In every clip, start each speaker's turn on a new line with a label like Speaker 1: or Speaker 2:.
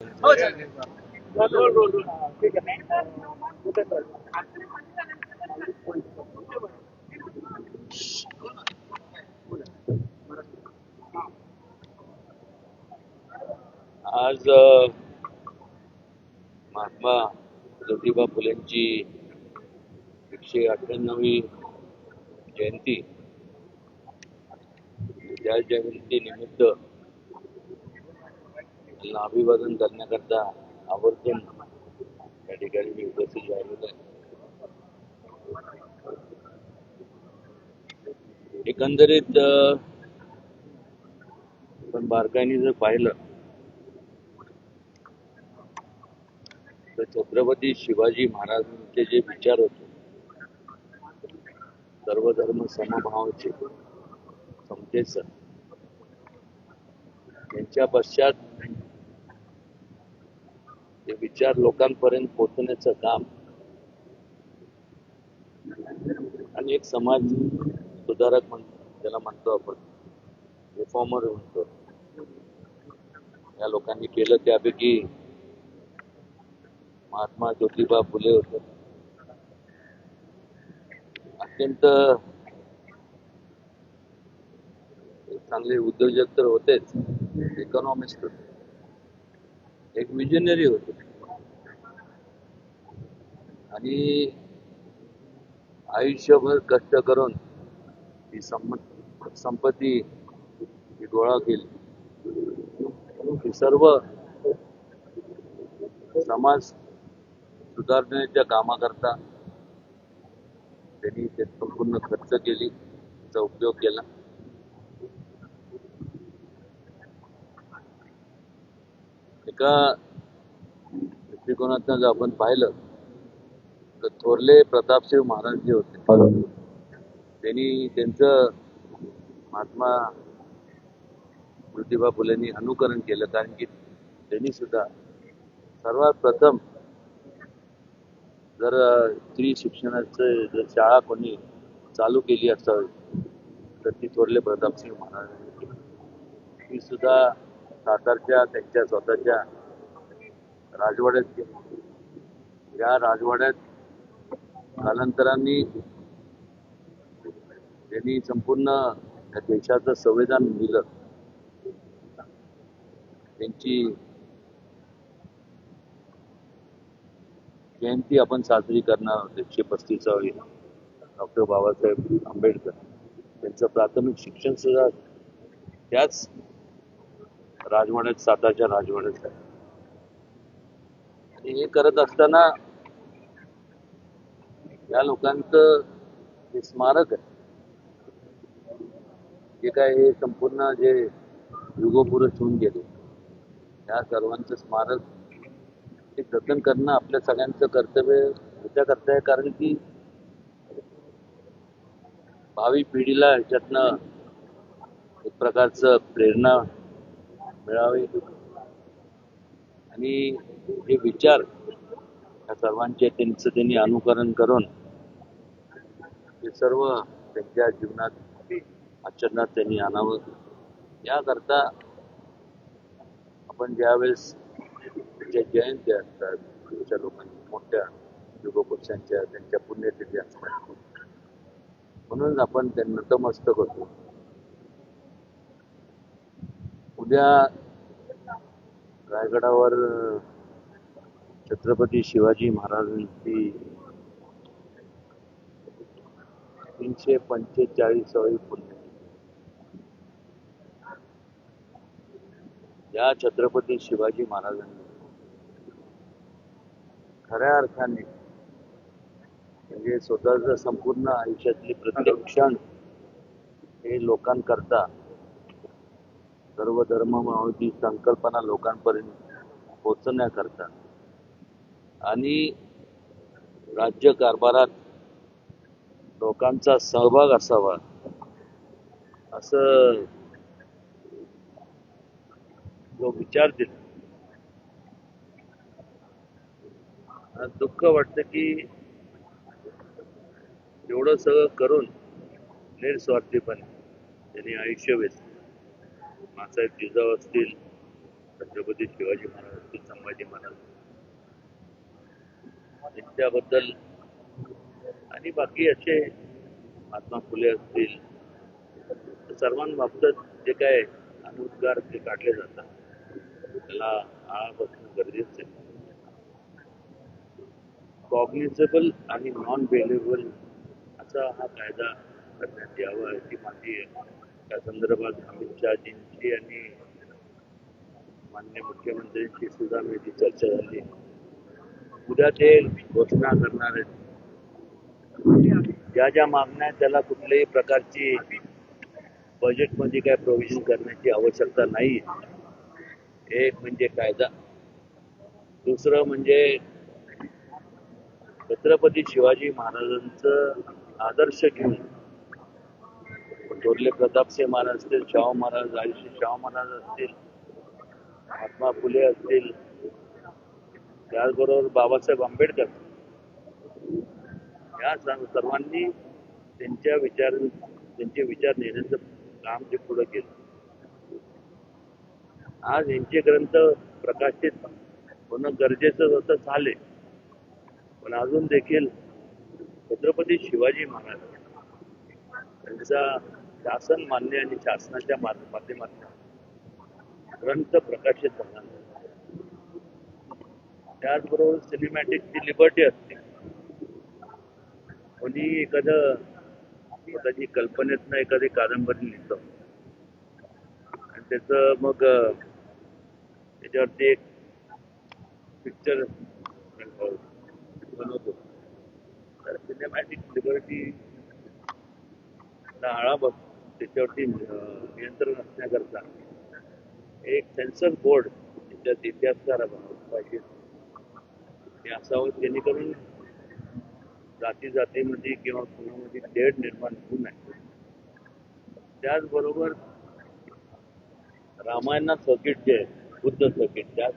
Speaker 1: हो, आज अ, महात्मा ज्योतिबा फुलेंची एकशे अठ्ठ्याण्णवी जयंती. त्या जयंती निमित्त त्यांना अभिवादन करण्याकरता आवर्जून या ठिकाणी मी उपस्थित झालेलो आहे. एकंदरीत पण बारकाईने जर पाहिलं तर छत्रपती शिवाजी महाराजांचे जे विचार होते सर्व धर्म समभावाचे समतेचं यांच्या पश्चात ते विचार लोकांपर्यंत पोहोचण्याचं काम. आणि एक समाज सुधारक म्हणतो त्याला म्हणतो आपण रिफॉर्मर म्हणतो. या लोकांनी केलं त्यापैकी महात्मा ज्योतिबा फुले होते. अत्यंत चांगले उद्योजक तर होतेच इकॉनॉमिस्ट होते. एक विजनरी होते. आणि आयुष्यभर कष्ट करून ही संपत्ती ही गोळा केली. ही सर्व समाज सुधारण्याच्या कामाकरता त्यांनी ते संपूर्ण खर्च केली त्याचा उपयोग केला. एका दृष्टिकोनातनं जर आपण पाहिलं तर थोरले प्रतापसिंह महाराज जे होते त्यांनी त्यांचं महात्मा ज्योतिबा फुलेंनी अनुकरण केलं कारण की त्यांनी सुद्धा सर्वात प्रथम जर स्त्री शिक्षणाचं जर शाळा कोणी चालू केली असावी तर ती थोरले प्रतापसिंह महाराजांनी केली ती सुद्धा सातारच्या त्यांच्या स्वतःच्या राजवाड्यात केली या राजवाड्यात कालांतराने त्यांनी संपूर्ण या देशाचं संविधान लिहिलं. त्यांची जयंती आपण साजरी करणार आहोत एकशे पस्तीसावी. डॉक्टर बाबासाहेब आंबेडकर. त्यांचं प्राथमिक शिक्षण सुद्धा त्याच राजवाड्यात साताच्या राजवाड्यात आहे. आणि हे करत असताना या लोकांचं हे स्मारक आहे. जे काय हे संपूर्ण जे युगपुरुष होऊन गेले या सर्वांचं स्मारक ते जतन करणं आपल्या सगळ्यांचं कर्तव्य करता आहे. कारण की भावी पिढीला ह्याच्यातनं एक प्रकारचं प्रेरणा मिळावे आणि हे विचार या सर्वांचे त्यांचं त्यांनी अनुकरण करून हे सर्व त्यांच्या जीवनात आचरणात त्यांनी आणावं. याकरता आपण ज्यावेळेस ज्या जयंती असतात तुमच्या लोकांच्या मोठ्या युगपुरुषांच्या त्यांच्या पुण्यतिथी असतात. म्हणून आपण त्यांना नतमस्तक होतो. उद्या रायगडावर छत्रपती शिवाजी महाराजांची तीनशे पंचेचाळीसावी पुण्यतिथी या छत्रपती शिवाजी महाराजांनी खऱ्या अर्थाने म्हणजे स्वतःच संपूर्ण आयुष्यातली प्रत्येक क्षण हे लोकांकरता सर्व धर्म मावळती संकल्पना लोकांपर्यंत पोचण्याकरता आणि राज्य कारभारात लोकांचा सहभाग असावा असं जो विचार दिला. दुःख वाटतं की एवढं सगळं करून निरस्वार्थीपणे त्यांनी आयुष्य वेचलं मासाहेब जिजाऊ असतील छत्रपती शिवाजी महाराज असतील संभाजी महाराज त्यांच्याबद्दल आणि बाकी असे महात्मा फुले असतील सर्वांबाबत जे काय अनुद्गार ते काढले जातात त्याला आळा बसणं गरजेचं आहे. कॉग्निझेबल आणि नॉन बेलेबल असा हा कायदा करण्यात यावा अशी माझी त्या संदर्भात अमित शहाजींची आणि मान्य मुख्यमंत्र्यांची सुद्धा मी चर्चा झाली. उद्या ते घोषणा करणार आहेत. ज्या ज्या मागण्या त्याला कुठल्याही प्रकारची बजेटमध्ये काय प्रोव्हिजन करण्याची आवश्यकता नाही. एक म्हणजे कायदा. दुसरं म्हणजे छत्रपती शिवाजी महाराजांचं आदर्श घेऊन थोरले प्रतापसिंह महाराज असतील शाहू महाराज आयुष्य शाहू महाराज असतील महात्मा फुले असतील त्याचबरोबर बाबासाहेब आंबेडकर. या सर्वांनी त्यांच्या विचार त्यांचे विचार नेण्याचं काम जे पुढे केलं. आज यांचे ग्रंथ प्रकाशित होणं गरजेचं होतं झाले पण अजून देखील छत्रपती शिवाजी महाराज त्यांचा शासन मान्य आणि शासनाच्या माध्यमातून ग्रंथ प्रकाशित झाला त्याचबरोबर सिनेमॅटिकची लिबर्टी असते कोणी एखादं स्वतःची कल्पनेतनं एखादी कादंबरी लिहितं आणि त्याचं मग त्याच्यावरती एक पिक्चर बनवतो. तर सिनेमॅटिक लिबर्टी आळा बसतो. त्याच्यावरती नियंत्रण असण्याकरता एक सेन्सर बोर्ड त्याच्यात इतिहासकार पाहिजे. हे असावं जेणेकरून जाती जातीमध्ये किंवा कुणामध्ये तेढ निर्माण होऊ नये. त्याचबरोबर रामायणात सर्किट जे आहे बुद्ध सर्किट त्याच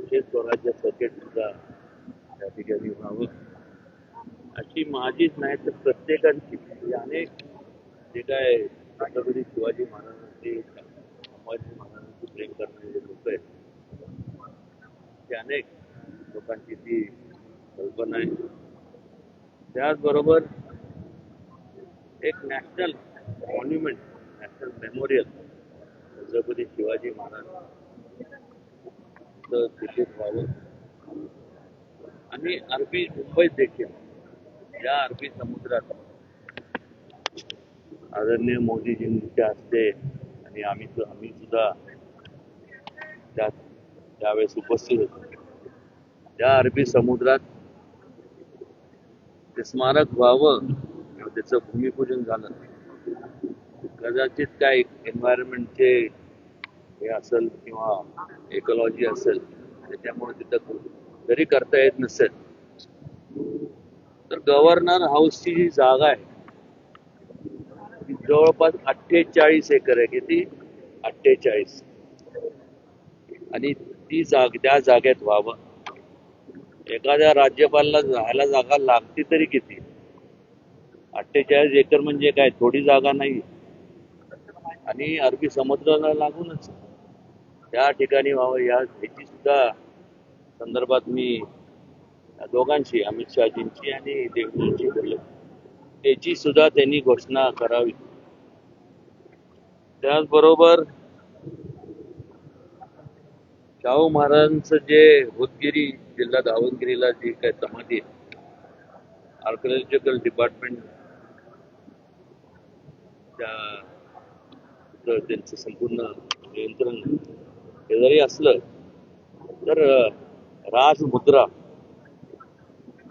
Speaker 1: विशेष स्वराज्य सर्किट सुद्धा त्या ठिकाणी व्हावं. अशी माझीच नाही तर प्रत्येकांची म्हणजे अनेक जे काय छत्रपती शिवाजी महाराजांचे संभाजी महाराजांचे प्रेम करणारे लोक आहेत ते अनेक लोकांची ती कल्पना आहे. त्याचबरोबर एक national monument national memorial Chhatrapati Shivaji Maharaj चं व्हावं. आणि अरबी मुंबईत देखील या अरबी समुद्रात आदरणीय मोदीजींच्या हस्ते आणि आम्ही आम्ही सुद्धा त्या त्यावेळेस उपस्थित होतो. त्या अरबी समुद्रात ते स्मारक व्हावं त्याचं भूमिपूजन झालं. कदाचित काय एन्व्हायरमेंटचे हे असेल किंवा इकॉलॉजी असेल त्याच्यामुळे तिथं जरी करता येत नसेल. तर गव्हर्नर हाऊसची जी जागा आहे जवळपास अठ्ठेचाळीस एकर आहे. किती? अठ्ठेचाळीस. आणि ती जाग त्या जागेत व्हावं. एखाद्या राज्यपालला राहायला जागा लागती तरी किती? अठ्ठेचाळीस एकर म्हणजे काय? थोडी जागा नाही. आणि अरबी समुद्राला लागूनच. त्या ठिकाणी व्हावं या ह्याची सुद्धा संदर्भात मी दोघांशी अमित शहाजींची आणि देवजींची बोललो. त्याची सुद्धा त्यांनी घोषणा करावी. त्याचबरोबर शाहू महाराजांचं जे होतगिरी जिल्हा दावणगिरीला जी काय समाधी आहे आर्किओलॉजिकल डिपार्टमेंट त्या त्यांचं संपूर्ण नियंत्रण हे जरी असलं तर राजमुद्रा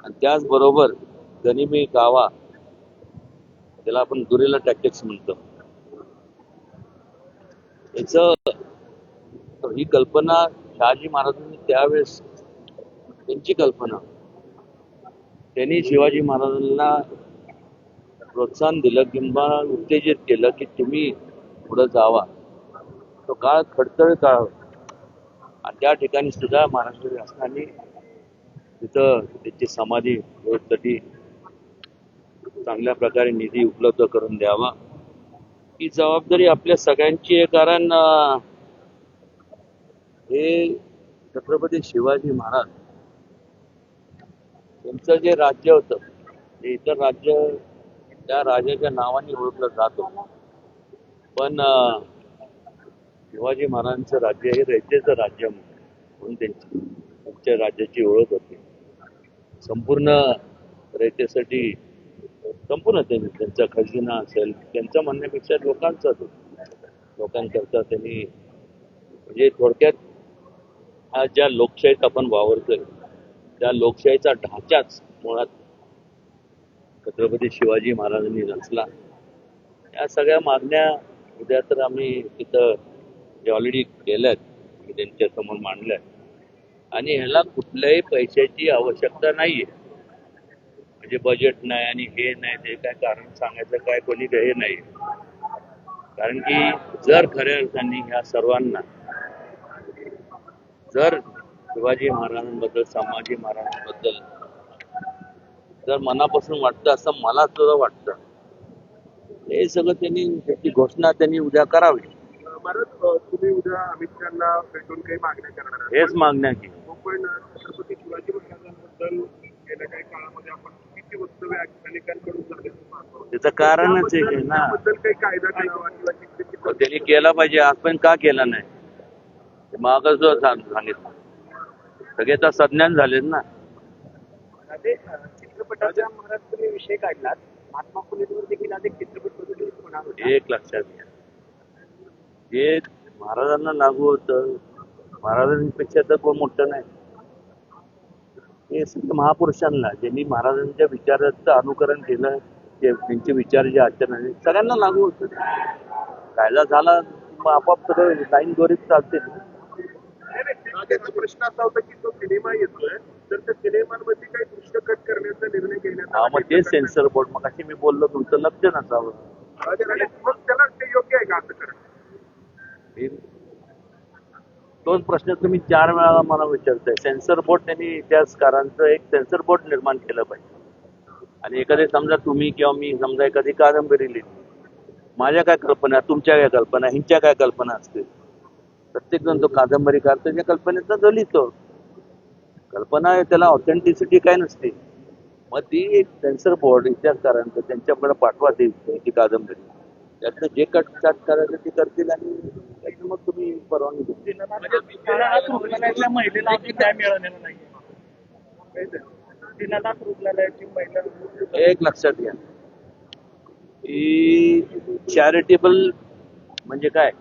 Speaker 1: आणि त्याचबरोबर गनिमी गावा त्याला आपण गुरिला टॅक्टिक्स म्हणतो. याच ही कल्पना शहाजी महाराजांनी त्यावेळेस त्यांची कल्पना त्यांनी शिवाजी महाराजांना प्रोत्साहन दिलं किंवा उत्तेजित केलं की तुम्ही पुढे जावा. तो काळ खडतळ काळ आणि त्या ठिकाणी सुद्धा महाराष्ट्र शासनाने तिथं त्याची समाधी चांगल्या प्रकारे निधी उपलब्ध करून द्यावा. ही जबाबदारी आपल्या सगळ्यांची आहे कारण हे छत्रपती शिवाजी महाराज त्यांचं जे राज्य होतं ते इतर राज्य त्या राजाच्या नावाने ओळखलं जात पण शिवाजी महाराजांचं राज्य हे रयतेचं राज्य म्हणून त्यांची त्यांच्या राज्याची ओळख होती. संपूर्ण रयतेसाठी संपूर्ण त्यांनी त्यांचा खजिना असेल त्यांचं म्हणण्यापेक्षा लोकांचाच होता लोकांकरता त्यांनी म्हणजे थोडक्यात हा ज्या लोकशाहीत आपण वावरतोय त्या लोकशाहीचा ढाचाच मुळात छत्रपती शिवाजी महाराजांनी रचला. या सगळ्या मागण्या उद्या तर आम्ही तिथं जे ऑलरेडी केल्यात मी त्यांच्यासमोर मांडल्या आणि ह्याला कुठल्याही पैशाची आवश्यकता नाहीये. म्हणजे बजेट नाही आणि हे नाही ते काय कारण सांगायचं काय कोणी हे नाही. कारण की जर खऱ्या अर्थाने ह्या सर्वांना जर शिवाजी महाराजांबद्दल संभाजी महाराजांबद्दल जर मनापासून वाटतं असं मला सुद्धा वाटतं हे सगळं त्यांनी त्याची घोषणा त्यांनी उद्या करावी.
Speaker 2: तुम्ही उद्या अमित शहाना भेटून काही मागण्या करणार
Speaker 1: हेच मागण्या की.
Speaker 2: पण छत्रपती शिवाजी महाराजांबद्दल गेल्या काही काळामध्ये आपण चुकीची वक्तव्य अनेकांकडून
Speaker 1: त्याचं कारणच आहे ना.
Speaker 2: त्याबद्दल काही कायदा करावा किंवा शिक्षेची
Speaker 1: मग त्यांनी केला पाहिजे आपण का केला नाही? मागच सांगितलं. सगळे तर सज्ञान झालेत ना.
Speaker 3: चित्रपटाचा तुम्ही विषय काढलात. महात्मा फुलेंवर देखील एक चित्रपट बनवले होणार होता
Speaker 1: एक लक्षात घ्या. जे महाराजांना लागू होतं महाराजांपेक्षा तर कोण मोठं नाही. हे सगळं महापुरुषांना ज्यांनी महाराजांच्या विचाराचं अनुकरण केलं त्यांचे विचार जे आचरण सगळ्यांना लागू होतं. कायदा झाला मग आपोआप सगळं लाईन दोरीत चालते.
Speaker 2: प्रश्न असा होता की तो सिनेमा येतोय तर त्या सिनेमांमध्ये काही दृश्य कट करण्याचा निर्णय घेण्यात
Speaker 1: हा
Speaker 2: आला.
Speaker 1: मग ते सेन्सर बोर्ड मग अशी मी बोललो तुमचं लक्ष नसावं.
Speaker 2: मग त्याला ते योग्य आहे का असं करणं?
Speaker 1: तोच प्रश्न तुम्ही चार वेळा मला विचारताय. सेन्सर बोर्ड त्यांनी इतिहासकारांचं एक सेन्सर बोर्ड निर्माण केलं पाहिजे. आणि एखादे समजा तुम्ही किंवा मी समजा एखादी कादंबरी लिहिली. माझ्या काय कल्पना तुमच्या काय कल्पना ह्यांच्या काय कल्पना असतील? प्रत्येक जण तो कादंबरीकार त्याच्या कल्पनेचा जो लिहितो. कल्पना आहे त्याला ऑथेंटिसिटी काय नसते. मग ती एक सेन्सर बोर्ड इतिहासकारांचं त्यांच्याकडे पाठवा देईल ती कादंबरी. त्यातलं जे कट कट करायचं ते करतील आणि त्याची मग तुम्ही परवानगी
Speaker 3: म्हणजे रुग्णालयातल्या महिलेला अजून न्याय मिळालेला नाही दीनानाथ रुग्णालयाची महिला
Speaker 1: एक लक्षात घ्या. ही चॅरिटेबल म्हणजे काय?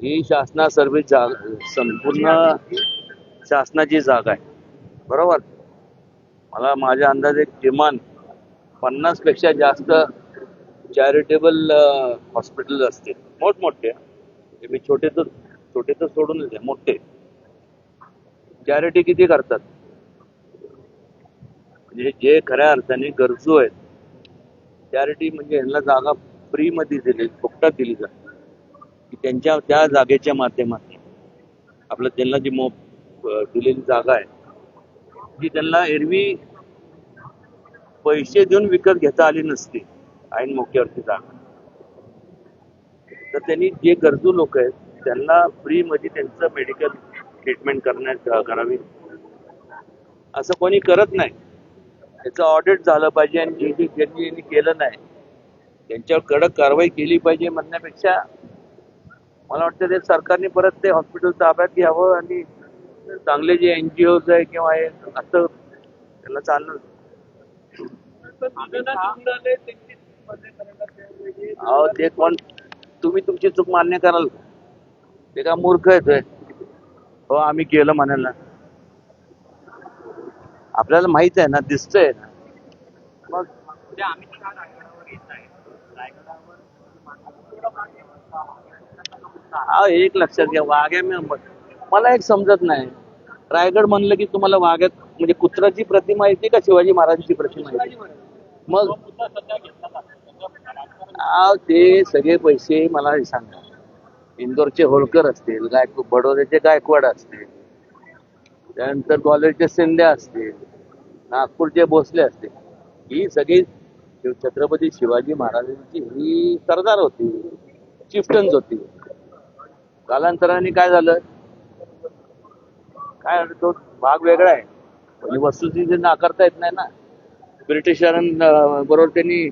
Speaker 1: ही शासना सर्व्हिस जाग संपूर्ण शासनाची जागा आहे. बरोबर? मला माझ्या अंदाजे किमान पन्नासपेक्षा जास्त चॅरिटेबल हॉस्पिटल असतील. मोठमोठे मी छोटे तर छोटे तर सोडूनच मोठे. चॅरिटी किती करतात? म्हणजे जे खऱ्या अर्थाने गरजू आहेत चॅरिटी म्हणजे ह्यांना जागा फ्रीमध्ये दिली फुकटात दिली जाते. की त्यांच्या त्या जागेच्या माध्यमातून. आपलं त्यांना जी मो अं, दिलेली जागा आहे ती त्यांना एरवी पैसे देऊन विकत घेता आली नसती. ऐन मोक्यावरची जागा तर त्यांनी जे गरजू लोक आहेत त्यांना फ्रीमध्ये त्यांचं मेडिकल ट्रीटमेंट करण्यात करावी. असं कोणी करत नाही. त्याचं ऑडिट झालं पाहिजे आणि जे जे ज्यांनी यांनी केलं नाही त्यांच्यावर कडक कारवाई केली पाहिजे म्हणण्यापेक्षा मला वाटतं ते सरकारने परत ते हॉस्पिटल ताब्यात घ्यावं आणि चांगले जे एन जी ओज आहे किंवा हे असं त्याला चालणं अहो ते कोण? तुम्ही तुमची चूक मान्य कराल. का? ते का मूर्ख येतोय हो आम्ही केलं म्हणायला आपल्याला माहीत आहे ना दिसतंय ना. मग हा एक लक्षात घ्या वाघ्या मी मला एक समजत नाही. रायगड म्हणलं की तुम्हाला वाघ्यात म्हणजे कुत्राची प्रतिमा येते का शिवाजी महाराजांची प्रतिमा येते मग? अहो, ते सगळे पैसे मला हे सांगा. इंदोरचे होळकर असतील गायक बडोद्याचे गायकवाड असतील त्यानंतर ग्वाल्हेरचे शिंदे असतील नागपूरचे भोसले असतील ही सगळी शिव- छत्रपती शिवाजी महाराजांची ही सरदार होती चिफ्टन्स होती. कालांतराने काय झालं? काय तो भाग वेगळा आहे. पण वस्तुस्थिती नाकारता येत नाही ना. ब्रिटिशां बरोबर त्यांनी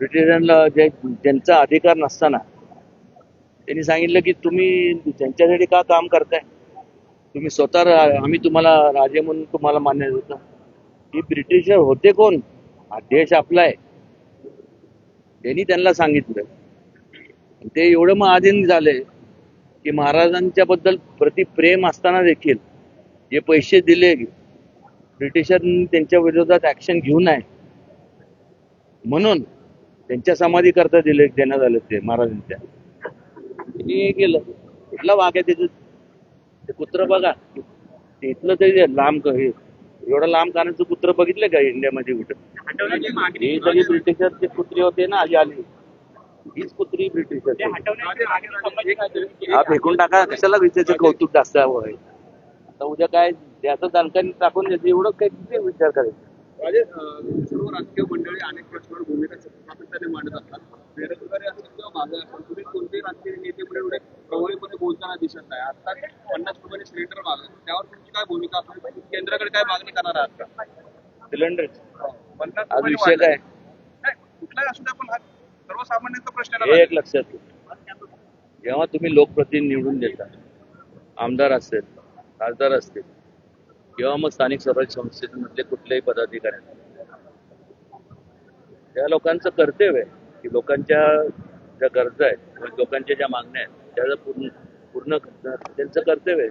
Speaker 1: ब्रिटिशांना जे ज्यांचा अधिकार नसताना त्यांनी सांगितलं की तुम्ही त्यांच्यासाठी का काम करताय? तुम्ही स्वतः रा- आम्ही तुम्हाला राजे म्हणून तुम्हाला मान्य देतो की ब्रिटिश होते कोण? हा देश आपला आहे. त्यांनी त्यांना सांगितलं. ते एवढं मग आधीन झाले की महाराजांच्या बद्दल प्रति प्रेम असताना देखील जे पैसे दिले ब्रिटिशांनी त्यांच्या विरोधात ऍक्शन घेऊ नये. म्हणून त्यांच्या समाधी करता दिले देण्यात आले ते महाराजांच्या. हे केलं. कुठला वाघ आहे त्याचं ते कुत्र बघा. ते इथलं तरी लांब क- हे एवढं लांब कानाचं कुत्र बघितलं का इंडियामध्ये कुठं? हे सगळे ब्रिटिशरचे कुत्रे होते ना आधी आली. हीच कुत्री ब्रिटिशर
Speaker 3: ते.
Speaker 1: हा फेकून टाका कशाला विचारायचं कौतुक जास्त हवं आहे? आता उद्या काय त्याचं दणकाने टाकून द्यायचं एवढं काय किती विचार करायचं.
Speaker 4: सर्व राजकीय मंडळी अनेक प्रश्नावर भूमिका सातत्याने मांडत असतात. बेरोजगारी असेल किंवा माझा असेल तुम्ही कोणतेही राजकीय नेते पुढे एवढे प्रभावीपणे बोलताना दिसत नाही. आता पन्नास रुपयाने सिलेंडर मागत त्यावर तुमची काय भूमिका असेल केंद्राकडे काय मागणी करणार आहात का?
Speaker 1: सिलेंडर
Speaker 4: पन्नास रुपयाने
Speaker 1: विषय
Speaker 4: वाढलं.
Speaker 1: काय?
Speaker 4: कुठलाही असू द्या पण हा सर्वसामान्यांचा प्रश्न
Speaker 1: हे एक लक्षात. जेव्हा तुम्ही लोकप्रतिनिधी निवडून देता आमदार असेल खासदार असतील किंवा मग स्थानिक स्वराज्य संस्थेमधले कुठल्याही पदाधिकाऱ्यांना त्या लोकांचं कर्तव्य आहे की लोकांच्या ज्या गरजा आहेत किंवा लोकांच्या ज्या मागण्या आहेत त्याचं पूर्ण पूर्ण त्यांचं कर्तव्य
Speaker 3: आहे.